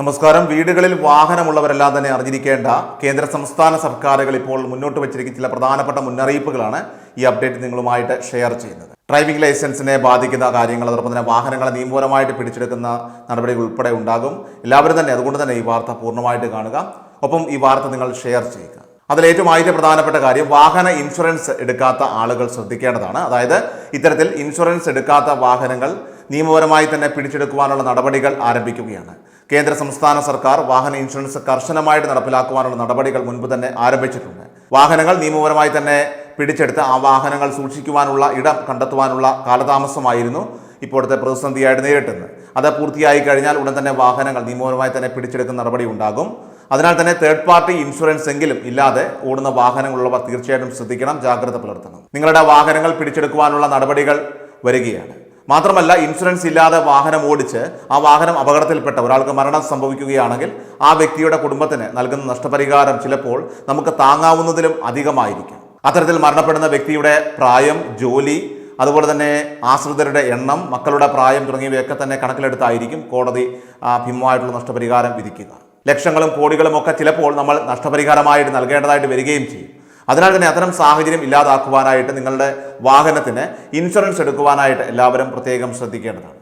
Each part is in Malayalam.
നമസ്കാരം. വീടുകളിൽ വാഹനമുള്ളവരെല്ലാം തന്നെ അറിഞ്ഞിരിക്കേണ്ട കേന്ദ്ര സംസ്ഥാന സർക്കാരുകൾ ഇപ്പോൾ മുന്നോട്ട് വെച്ചിരിക്കുന്ന ചില പ്രധാനപ്പെട്ട മുന്നറിയിപ്പുകളാണ് ഈ അപ്ഡേറ്റ് നിങ്ങളുമായിട്ട് ഷെയർ ചെയ്യുന്നത്. ഡ്രൈവിംഗ് ലൈസൻസിനെ ബാധിക്കുന്ന കാര്യങ്ങൾ അതോടൊപ്പം തന്നെ വാഹനങ്ങളെ നിയമപരമായിട്ട് പിടിച്ചെടുക്കുന്ന നടപടികൾ ഉൾപ്പെടെ ഉണ്ടാകും. എല്ലാവരും തന്നെ അതുകൊണ്ട് തന്നെ ഈ വാർത്ത പൂർണമായിട്ട് കാണുക. ഒപ്പം ഈ വാർത്ത നിങ്ങൾ ഷെയർ ചെയ്യുക. അതിൽ ഏറ്റവും ആദ്യത്തെ പ്രധാനപ്പെട്ട കാര്യം വാഹന ഇൻഷുറൻസ് എടുക്കാത്ത ആളുകൾ ശ്രദ്ധിക്കേണ്ടതാണ്. അതായത് ഇത്തരത്തിൽ ഇൻഷുറൻസ് എടുക്കാത്ത വാഹനങ്ങൾ നിയമപരമായി തന്നെ പിടിച്ചെടുക്കുവാനുള്ള നടപടികൾ ആരംഭിക്കുകയാണ്. കേന്ദ്ര സംസ്ഥാന സർക്കാർ വാഹന ഇൻഷുറൻസ് കർശനമായിട്ട് നടപ്പിലാക്കുവാനുള്ള നടപടികൾ മുൻപ് തന്നെ ആരംഭിച്ചിട്ടുണ്ട്. വാഹനങ്ങൾ നിയമപരമായി തന്നെ പിടിച്ചെടുത്ത് ആ വാഹനങ്ങൾ സൂക്ഷിക്കുവാനുള്ള ഇടം കണ്ടെത്തുവാനുള്ള കാലതാമസമായിരുന്നു ഇപ്പോഴത്തെ പ്രതിസന്ധിയായിട്ട് നേരിട്ടുന്നത്. അത് പൂർത്തിയായി കഴിഞ്ഞാൽ ഉടൻ തന്നെ വാഹനങ്ങൾ നിയമപരമായി തന്നെ പിടിച്ചെടുക്കുന്ന നടപടി ഉണ്ടാകും. അതിനാൽ തന്നെ തേർഡ് പാർട്ടി ഇൻഷുറൻസ് എങ്കിലും ഇല്ലാതെ ഓടുന്ന വാഹനങ്ങളുള്ളവർ തീർച്ചയായിട്ടും ശ്രദ്ധിക്കണം ജാഗ്രത പുലർത്തണം. നിങ്ങളുടെ വാഹനങ്ങൾ പിടിച്ചെടുക്കുവാനുള്ള നടപടികൾ വരികയാണ്. മാത്രമല്ല ഇൻഷുറൻസ് ഇല്ലാതെ വാഹനം ഓടിച്ച് ആ വാഹനം അപകടത്തിൽപ്പെട്ട ഒരാൾക്ക് മരണം സംഭവിക്കുകയാണെങ്കിൽ ആ വ്യക്തിയുടെ കുടുംബത്തിന് നൽകുന്ന നഷ്ടപരിഹാരം ചിലപ്പോൾ നമുക്ക് താങ്ങാവുന്നതിലും അധികമായിരിക്കും. അത്തരത്തിൽ മരണപ്പെടുന്ന വ്യക്തിയുടെ പ്രായം ജോലി അതുപോലെ തന്നെ ആശ്രിതരുടെ എണ്ണം മക്കളുടെ പ്രായം തുടങ്ങിയവയൊക്കെ തന്നെ കണക്കിലെടുത്തായിരിക്കും കോടതി ഭീമമായിട്ടുള്ള നഷ്ടപരിഹാരം വിധിക്കുക. ലക്ഷങ്ങളും കോടികളും ഒക്കെ ചിലപ്പോൾ നമ്മൾ നഷ്ടപരിഹാരമായിട്ട് നൽകേണ്ടതായിട്ട് വരികയും ചെയ്യും. അതിനാൽ തന്നെ അത്തരം സാഹചര്യം ഇല്ലാതാക്കുവാനായിട്ട് നിങ്ങളുടെ വാഹനത്തിന് ഇൻഷുറൻസ് എടുക്കുവാനായിട്ട് എല്ലാവരും പ്രത്യേകം ശ്രദ്ധിക്കേണ്ടതാണ്.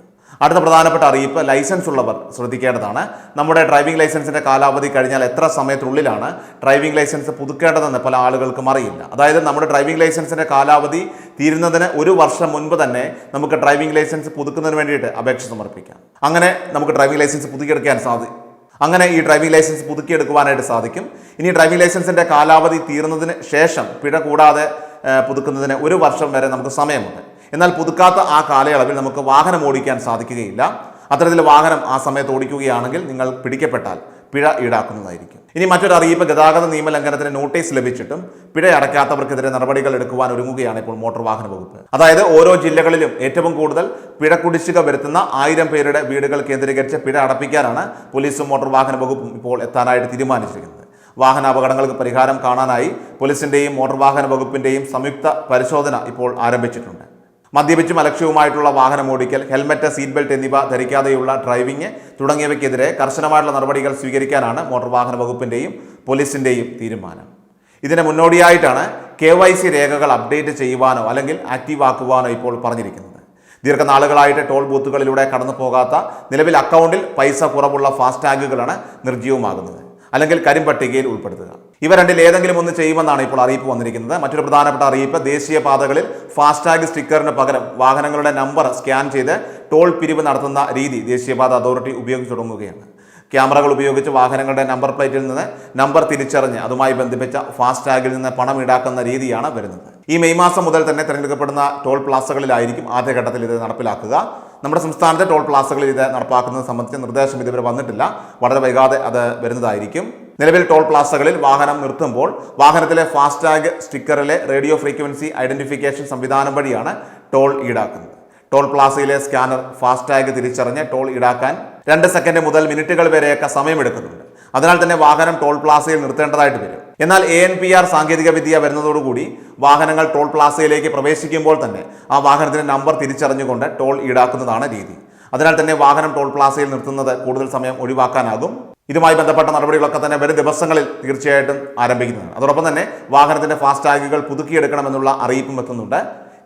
അടുത്ത പ്രധാനപ്പെട്ട അറിയിപ്പ് ലൈസൻസ് ഉള്ളവർ ശ്രദ്ധിക്കേണ്ടതാണ്. നമ്മുടെ ഡ്രൈവിംഗ് ലൈസൻസിന്റെ കാലാവധി കഴിഞ്ഞാൽ എത്ര സമയത്തിനുള്ളിലാണ് ഡ്രൈവിംഗ് ലൈസൻസ് പുതുക്കേണ്ടതെന്ന് പല ആളുകൾക്കും അറിയില്ല. അതായത് നമ്മുടെ ഡ്രൈവിംഗ് ലൈസൻസിന്റെ കാലാവധി തീരുന്നതിന് ഒരു വർഷം മുൻപ് തന്നെ നമുക്ക് ഡ്രൈവിംഗ് ലൈസൻസ് പുതുക്കുന്നതിന് വേണ്ടിയിട്ട് അപേക്ഷ സമർപ്പിക്കാം. അങ്ങനെ നമുക്ക് ഡ്രൈവിംഗ് ലൈസൻസ് പുതുക്കിയെടുക്കാൻ സാധിക്കും അങ്ങനെ ഈ ഡ്രൈവിംഗ് ലൈസൻസ് പുതുക്കിയെടുക്കുവാനായിട്ട് സാധിക്കും. ഇനി ഡ്രൈവിംഗ് ലൈസൻസിന്റെ കാലാവധി തീർന്നതിന് ശേഷം പിഴ കൂടാതെ പുതുക്കുന്നതിന് ഒരു വർഷം വരെ നമുക്ക് സമയമുണ്ട്. എന്നാൽ പുതുക്കാത്ത ആ കാലയളവിൽ നമുക്ക് വാഹനം ഓടിക്കാൻ സാധിക്കുകയില്ല. അത്തരത്തിൽ വാഹനം ആ സമയത്ത് ഓടിക്കുകയാണെങ്കിൽ നിങ്ങൾ പിടിക്കപ്പെട്ടാൽ പിഴ ഈടാക്കുന്നതായിരിക്കും. ഇനി മറ്റൊരു അറിയിപ്പ് ഗതാഗത നിയമ നിയമലംഘനത്തിന് നോട്ടീസ് ലഭിച്ചിട്ടും പിഴ അടയ്ക്കാത്തവർക്കെതിരെ നടപടികൾ എടുക്കുവാൻ ഒരുങ്ങുകയാണ് ഇപ്പോൾ മോട്ടോർ വാഹന വകുപ്പ്. അതായത് ഓരോ ജില്ലകളിലും ഏറ്റവും കൂടുതൽ പിഴ കുടിശ്ശിക വരുത്തുന്ന ആയിരം പേരുടെ വീടുകൾ കേന്ദ്രീകരിച്ച് പിഴ അടപ്പിക്കാനാണ് പോലീസും മോട്ടോർ വാഹന വകുപ്പും ഇപ്പോൾ എത്താനായിട്ട് തീരുമാനിച്ചിരിക്കുന്നത്. വാഹന അപകടങ്ങൾക്ക് പരിഹാരം കാണാനായി പോലീസിന്റെയും മോട്ടോർ വാഹന വകുപ്പിന്റെയും സംയുക്ത പരിശോധന ഇപ്പോൾ ആരംഭിച്ചിട്ടുണ്ട്. മദ്യപിച്ചും അലക്ഷ്യവുമായിട്ടുള്ള വാഹനം ഓടിക്കൽ ഹെൽമറ്റ് സീറ്റ് ബെൽറ്റ് എന്നിവ ധരിക്കാതെയുള്ള ഡ്രൈവിംഗ് തുടങ്ങിയവയ്ക്കെതിരെ കർശനമായിട്ടുള്ള നടപടികൾ സ്വീകരിക്കാനാണ് മോട്ടോർ വാഹന വകുപ്പിന്റെയും പോലീസിന്റെയും തീരുമാനം. ഇതിന് മുന്നോടിയായിട്ടാണ് കെ വൈ സി രേഖകൾ അപ്ഡേറ്റ് ചെയ്യുവാനോ അല്ലെങ്കിൽ ആക്റ്റീവ് ആക്കുവാനോ ഇപ്പോൾ പറഞ്ഞിരിക്കുന്നത്. ദീർഘനാളുകളായിട്ട് ടോൾ ബൂത്തുകളിലൂടെ കടന്നു പോകാത്ത നിലവിൽ അക്കൗണ്ടിൽ പൈസ കുറവുള്ള ഫാസ്ടാഗുകളാണ് നിർജീവമാകുന്നത്. അല്ലെങ്കിൽ കരിമ്പട്ടികയിൽ ഉൾപ്പെടുത്തുക. ഇവ രണ്ടിൽ ഏതെങ്കിലും ഒന്ന് ചെയ്യുമെന്നാണ് ഇപ്പോൾ അറിയിപ്പ് വന്നിരിക്കുന്നത്. മറ്റൊരു പ്രധാനപ്പെട്ട അറിയിപ്പ് ദേശീയ പാതകളിൽ ഫാസ്ടാഗ് സ്റ്റിക്കറിന് പകരം വാഹനങ്ങളുടെ നമ്പർ സ്കാൻ ചെയ്ത് ടോൾ പിരിവ് നടത്തുന്ന രീതി ദേശീയപാത അതോറിറ്റി ഉപയോഗിച്ചു തുടങ്ങുകയാണ്. ക്യാമറകൾ ഉപയോഗിച്ച് വാഹനങ്ങളുടെ നമ്പർ പ്ലേറ്റിൽ നിന്ന് നമ്പർ തിരിച്ചറിഞ്ഞ് അതുമായി ബന്ധിപ്പിച്ച ഫാസ്ടാഗിൽ നിന്ന് പണം ഈടാക്കുന്ന രീതിയാണ് വരുന്നത്. ഈ മെയ് മാസം മുതൽ തന്നെ തിരഞ്ഞെടുക്കപ്പെടുന്ന ടോൾ പ്ലാസകളിലായിരിക്കും ആദ്യഘട്ടത്തിൽ ഇത് നടപ്പിലാക്കുക. നമ്മുടെ സംസ്ഥാനത്തെ ടോൾ പ്ലാസകളിൽ ഇത് നടപ്പാക്കുന്നത് സംബന്ധിച്ച നിർദ്ദേശം ഇതുവരെ വന്നിട്ടില്ല. വളരെ വൈകാതെ അത് വരുന്നതായിരിക്കും. നിലവിൽ ടോൾ പ്ലാസകളിൽ വാഹനം നിർത്തുമ്പോൾ വാഹനത്തിലെ ഫാസ്ടാഗ് സ്റ്റിക്കറിലെ റേഡിയോ ഫ്രീക്വൻസി ഐഡന്റിഫിക്കേഷൻ സംവിധാനം വഴിയാണ് ടോൾ ഈടാക്കുന്നത്. ടോൾ പ്ലാസയിലെ സ്കാനർ ഫാസ്ടാഗ് തിരിച്ചറിഞ്ഞ് ടോൾ ഈടാക്കാൻ രണ്ട് സെക്കൻഡ് മുതൽ മിനിറ്റുകൾ വരെയൊക്കെ സമയമെടുക്കുന്നുണ്ട്. അതിനാൽ തന്നെ വാഹനം ടോൾ പ്ലാസയിൽ നിർത്തേണ്ടതായിട്ട് വരും. എന്നാൽ എ എൻ പി ആർ സാങ്കേതിക വിദ്യ വരുന്നതോടുകൂടി വാഹനങ്ങൾ ടോൾ പ്ലാസയിലേക്ക് പ്രവേശിക്കുമ്പോൾ തന്നെ ആ വാഹനത്തിന്റെ നമ്പർ തിരിച്ചറിഞ്ഞുകൊണ്ട് ടോൾ ഈടാക്കുന്നതാണ് രീതി. അതിനാൽ തന്നെ വാഹനം ടോൾ പ്ലാസയിൽ നിർത്തുന്നത് കൂടുതൽ സമയം ഒഴിവാക്കാനാകും. ഇതുമായി ബന്ധപ്പെട്ട നടപടികളൊക്കെ തന്നെ വരും ദിവസങ്ങളിൽ തീർച്ചയായിട്ടും ആരംഭിക്കുന്നതാണ്. അതോടൊപ്പം തന്നെ വാഹനത്തിന്റെ ഫാസ്ടാഗുകൾ പുതുക്കിയെടുക്കണമെന്നുള്ള അറിയിപ്പും എത്തുന്നുണ്ട്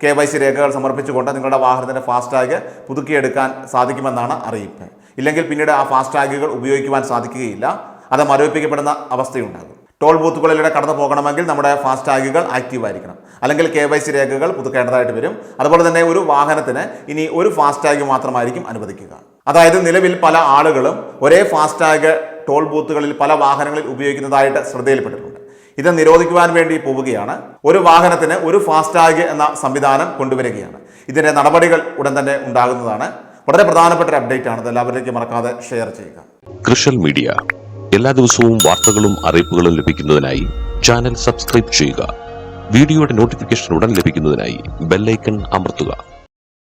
കെ വൈ സി രേഖകൾ സമർപ്പിച്ചുകൊണ്ട് നിങ്ങളുടെ വാഹനത്തിന്റെ ഫാസ്ടാഗ് പുതുക്കിയെടുക്കാൻ സാധിക്കുമെന്നാണ് അറിയിപ്പ്. ഇല്ലെങ്കിൽ പിന്നീട് ആ ഫാസ്ടാഗുകൾ ഉപയോഗിക്കുവാൻ സാധിക്കുകയില്ല. അത് മരവിപ്പിക്കപ്പെടുന്ന അവസ്ഥയുണ്ടാകും. ടോൾ ബൂത്തുകളിലൂടെ കടന്നു പോകണമെങ്കിൽ നമ്മുടെ ഫാസ്ടാഗുകൾ ആക്റ്റീവ് ആയിരിക്കണം. അല്ലെങ്കിൽ കെ വൈ സി രേഖകൾ പുതുക്കേണ്ടതായിട്ട് വരും. അതുപോലെ തന്നെ ഒരു വാഹനത്തിന് ഇനി ഒരു ഫാസ്ടാഗ് മാത്രമായിരിക്കും അനുവദിക്കുക. അതായത് നിലവിൽ പല ആളുകളും ഒരേ ഫാസ്ടാഗ് ടോൾ ബൂത്തുകളിൽ പല വാഹനങ്ങളിൽ ഉപയോഗിക്കുന്നതായിട്ട് ശ്രദ്ധയിൽപ്പെട്ടിട്ടുണ്ട്. ഇത് നിരോധിക്കുവാൻ വേണ്ടി പോവുകയാണ്. ഒരു വാഹനത്തിന് ഒരു ഫാസ്ടാഗ് എന്ന സംവിധാനം കൊണ്ടുവരികയാണ്. ഇതിന്റെ നടപടികൾ ഉടൻ തന്നെ ഉണ്ടാകുന്നതാണ്. വളരെ പ്രധാനപ്പെട്ട ഒരു അപ്ഡേറ്റ് ആണ്. എല്ലാവരിലേക്കും മറക്കാതെ ഷെയർ ചെയ്യുക. കൃഷൽ മീഡിയ. എല്ലാ ദിവസവും വാർത്തകളും അറിയിപ്പുകളും ലഭിക്കുന്നതിനായി ചാനൽ സബ്സ്ക്രൈബ് ചെയ്യുക. വീഡിയോയുടെ നോട്ടിഫിക്കേഷൻ ഉടൻ ലഭിക്കുന്നതിനായി ബെല്ലൈക്കൺ അമർത്തുക.